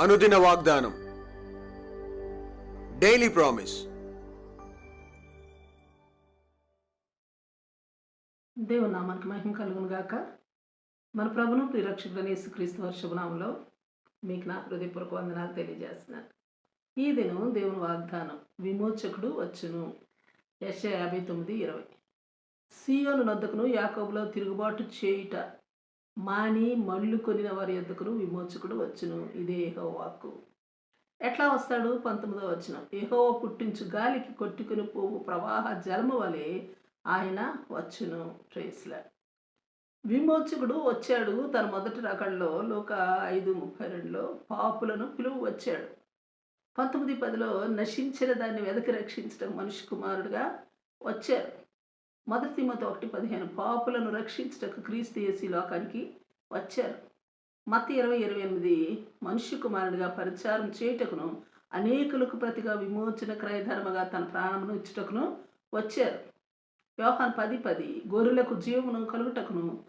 అనుదిన వాగ్దానం. Daily promise దేవుని నామానికి మహిమ కలుగును గాక. మన ప్రభును ప్రిరక్షకుడైన యేసుక్రీస్తు వర్షభనామంలో మీకు నా హృదయపూర్వక వందనాలు తెలియజేస్తున్నాను. ఈ దినం దేవుని వాగ్దానం విమోచకుడు వచ్చును. యశ యాభై తొమ్మిది ఇరవై. సీయోను నొద్దకును యాకోబులో తిరుగుబాటు చేయుట మాని మళ్ళు కొనిన వారి ఎద్దకును విమోచకుడు వచ్చును. ఇదే ఏహో వాక్కు. ఎట్లా వస్తాడు? పంతొమ్మిదో వచ్చిన ఏహో పుట్టించు గాలికి కొట్టుకుని పోవు ప్రవాహ జలము వలె ఆయన వచ్చును. ప్రేస్ల విమోచకుడు వచ్చాడు తన మొదటి రకంలో లోక ఐదు ముప్పై రెండులో పాపులను పిలువు వచ్చాడు. పంతొమ్మిది పదిలో నశించిన దాన్ని వెదకి రక్షించడం మనిషి కుమారుడుగా వచ్చారు మొదటి తిమ్మతో ఒకటి పదిహేను. పాపులను రక్షించటకు క్రీస్తు యేసు లోకానికి వచ్చారు. మత ఇరవై ఇరవై ఎనిమిది. మనుష్య కుమారుడిగా పరిచారం చేయుటకును అనేకులకు ప్రతిగా విమోచన క్రయధర్మగా తన ప్రాణమును ఇచ్చుటకును వచ్చారు. యోహాన్ పది పది. గొర్రెలకు జీవమును కలుగుటకును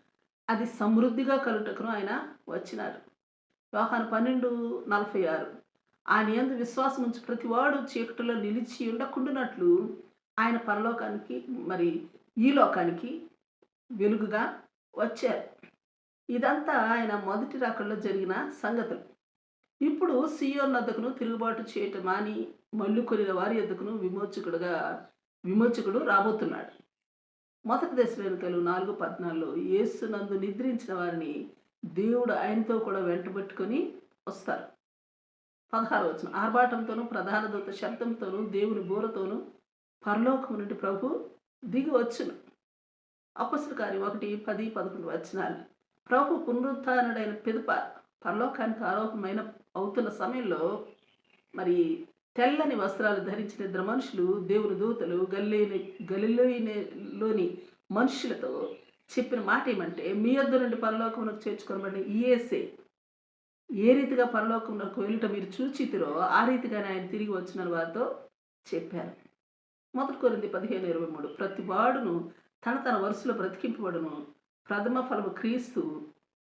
అది సమృద్ధిగా కలుగుటకును ఆయన వచ్చినారు యోహాన్ పన్నెండు నలభై ఆరు. ఆయన ఎందు విశ్వాసం ఉంచి ప్రతివాడు చీకటిలో నిలిచి ఉండకుండానట్లు ఆయన పరలోకానికి మరి ఈ లోకానికి వెలుగుగా వచ్చారు. ఇదంతా ఆయన మొదటి రాకల్లో జరిగిన సంగతులు. ఇప్పుడు సియోన్ వద్దకును తిరుగుబాటు చేయటం మాని మళ్ళు కొనిన వారి వద్దకును విమోచకుడుగా విమోచకుడు రాబోతున్నాడు. మొదటి దశలోనికలు నాలుగు పద్నాలుగులో యేసు నందు నిద్రించిన వారిని దేవుడు ఆయనతో కూడా వెంటబెట్టుకొని వస్తారు. పదహారు వచ్చిన ఆర్భాటంతోనూ ప్రధాన దూత శబ్దంతోనూ దేవుని బూరతోనూ పరలోకం నుండి ప్రభు దిగి వచ్చును అపసుల కార్యం ఒకటి పది పదకొండు వచనాలు. ప్రభు పునరుద్ధారణుడైన పిదప పరలోకానికి ఆరోపమైన అవుతున్న సమయంలో మరి తెల్లని వస్త్రాలు ధరించిన ఇద్దరు మనుషులు దేవుని దూతలు గల్లేని గలిలోని మనుషులతో చెప్పిన మాట ఏమంటే మీ యొద్ద నుండి పరలోకమునకు చేర్చుకోనబడిన ఈఎస్ఏ ఏ రీతిగా పరలోకమునకు వెళ్ళటం మీరు చూచితిరో ఆ రీతిగానే ఆయన తిరిగి వచ్చిన వారితో చెప్పారు. మొదటి కొరింది పదిహేను ఇరవై మూడు. ప్రతి వాడును తన తన వరుసలో బ్రతికింపబడును. ప్రథమ ఫలము క్రీస్తు.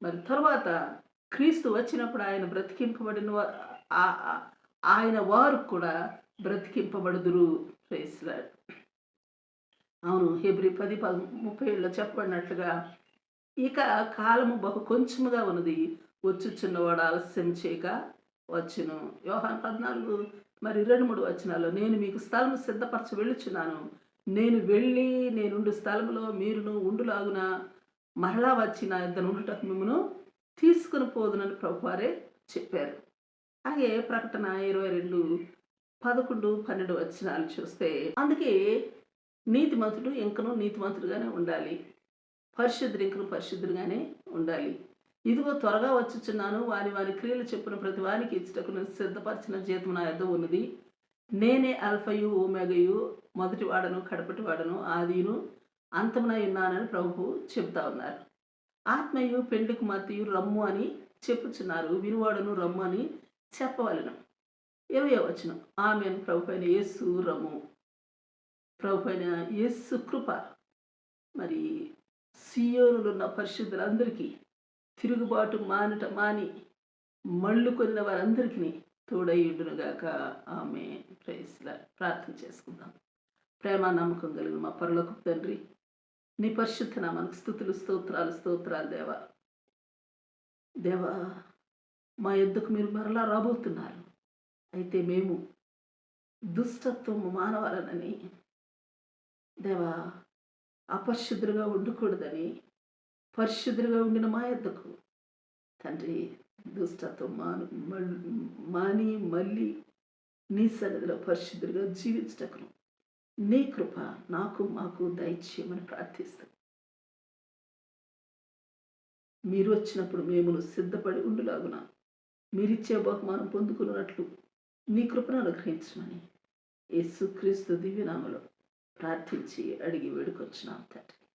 మరి తరువాత క్రీస్తు వచ్చినప్పుడు ఆయన బ్రతికింపబడిన ఆ- ఆయన వారు కూడా బ్రతికింపబడుదురు. ప్రేస్లాడ్ అవును హెబ్రి పది పద ముప్పై ఏళ్ళలో చెప్పబడినట్లుగా ఇక కాలము బహు కొంచెముగా ఉన్నది. వచ్చుచున్నవాడు ఆలస్యం చేయక వచ్చును. వ్యవహారం పద్నాలుగు మరి రెండు మూడు వచనాలు నేను మీకు స్థలం సిద్ధపరచ వెళ్ళుచున్నాను. నేను వెళ్ళి నేనుండు స్థలంలో మీరును ఉండులాగున మరలా వచ్చి నా ఇద్దరు ఉండుటకు మిమ్మను తీసుకుని పోదునని ప్రభువారే చెప్పారు. అలాగే ప్రకటన ఇరవై రెండు పదకొండు పన్నెండు వచనాలు చూస్తే అందుకే నీతిమంతుడు ఇంకను నీతిమంతుడుగానే ఉండాలి. పరిశుద్ధుడు ఇంకను పరిశుద్ధుడుగానే ఉండాలి. ఇదిగో త్వరగా వచ్చుచున్నాను. వారి వారి క్రియలు చెప్పిన ప్రతి వారికి ఇచ్చటకు సిద్ధపరిచిన జీతం నా యొద్ద ఉన్నది. నేనే అల్ఫయు ఓమెగయు మొదటి వాడను కడపటి వాడను ఆదిను అంతమునై ఉన్నానని ప్రభు చెప్తా ఉన్నారు. ఆత్మయు పెండ్లి కుమార్తెయు రమ్ము అని చెప్పుచున్నారు. వినువాడును రమ్ము అని చెప్పవలను. ఇరవై వచ్చిన ఆమె ప్రభు పైన యేసు రమ్ము. ప్రభు పైన యేసు కృప. మరి సియోనులున్న పరిశుద్ధులందరికీ తిరుగుబాటు మానుట మాని మళ్ళు కొన్న వారందరికీ తోడయ్యుండునుగాక. ఆమె ప్రేస్లా ప్రార్థన చేసుకుందాం. ప్రేమ నమ్మకం కలిగిన మా పరలోక తండ్రి నీ పరిశుద్ధ నామానికి స్థుతులు స్తోత్రాలు స్తోత్రాలు దేవా. దేవా మా ఎద్దుకు మీరు మరలా రాబోతున్నారు. అయితే మేము దుష్టత్వం మానవాలనని దేవా అపరిశుద్ధులుగా ఉండకూడదని పరిశుద్ధులుగా ఉండిన మా ఎద్దకు తండ్రి దుష్టత్వం మాను మాని మళ్ళీ నీ సన్నిధిలో పరిశుద్ధులుగా జీవించటకును. నీ కృప నాకు మాకు దయచేయమని ప్రార్థిస్తాం. మీరు వచ్చినప్పుడు మేము సిద్ధపడి ఉండులాగున. మీరిచ్చే బహుమానం పొందుకున్నట్లు నీ కృపను అనుగ్రహించమని యేసుక్రీస్తు దివ్యనామలో ప్రార్థించి అడిగి వేడుకొచ్చున్నాం తండ్రి.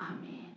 ఆమె